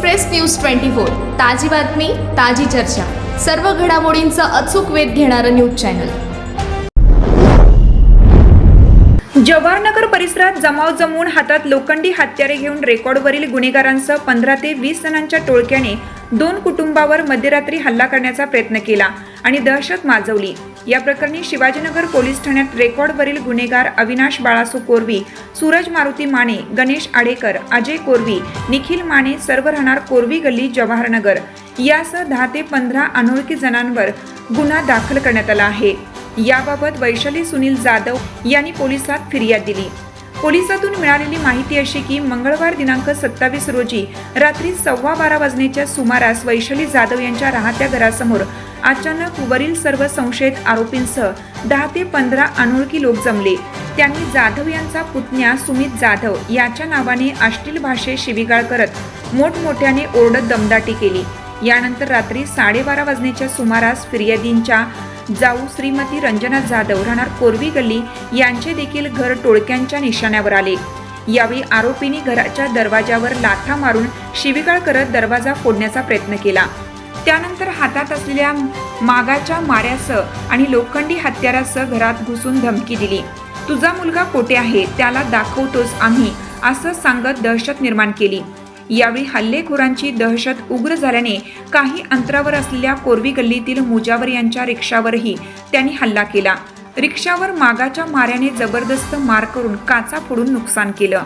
Express news twenty four ताजी बातमी ताजी चर्चा. सर्व घडामोडींचा अचूक वेध घेणारं न्यूज चॅनल. जवाहरनगर परिसरात जमाव जमवून हातात लोखंडी हत्यारे घेऊन रेकॉर्डवरील गुन्हेगारांसह पंधरा ते वीस जणांच्या टोळक्याने दोन कुटुंबावर मध्यरात्री हल्ला करण्याचा प्रयत्न केला आणि दहशत माजवली. या प्रकरणी शिवाजीनगर पोलीस ठाण्यात रेकॉर्डवरील गुन्हेगार अविनाश बाळासू कोरवी सूरज मारुती माने गणेश आडेकर अजय कोरवी निखिल माने सर्व राहणार कोरवी गल्ली जवाहरनगर. यासह दहा ते पंधरा अनोळखी जणांवर गुन्हा दाखल करण्यात आला आहे. याबाबत वैशाली सुनील जाधव यांनी पोलिसात फिर्याद दिली. पोलिसातून मिळालेली माहिती अशी की मंगळवार दिनांक सत्तावीस रोजी रात्री सव्वा बारा वाजण्याच्या सुमारास वैशाली जाधव यांच्या राहत्या घरासमोर अचानक वरील सर्व संशयित आरोपींसह दहा ते पंधरा अनोळखी लोक जमले. त्यांनी जाधव यांचा पुतण्या सुमित जाधव याच्या नावाने अश्लील भाषेत शिवीगाळ करत मोठमोठ्याने ओरडत दमदाटी केली. यानंतर रात्री साडेबारा वाजण्याच्या सुमारास फिर्यादींच्या जाऊ श्रीमती रंजना जाधव राहणार कोरवी गल्ली यांचे देखील घर टोळक्यांच्या निशाण्यावर आले. यावेळी आरोपींनी घराच्या दरवाजावर लाथा मारून शिवीगाळ करत दरवाजा फोडण्याचा प्रयत्न केला. त्यानंतर हातात असलेल्या मागाच्या माऱ्यासह आणि लोखंडी हत्यारासह घरात घुसून धमकी दिली. तुझा मुलगा कोठे आहे? त्याला दाखवतोच आम्ही असं सांगत दहशत निर्माण केली. यावेळी हल्लेखोरांची दहशत उग्र झाल्याने काही अंतरावर असलेल्या कोरवी गल्लीतील मुजावर यांच्या रिक्षावरही त्यांनी हल्ला केला. रिक्षावर मागाच्या माऱ्याने जबरदस्त मार करून काचा फोडून नुकसान केलं.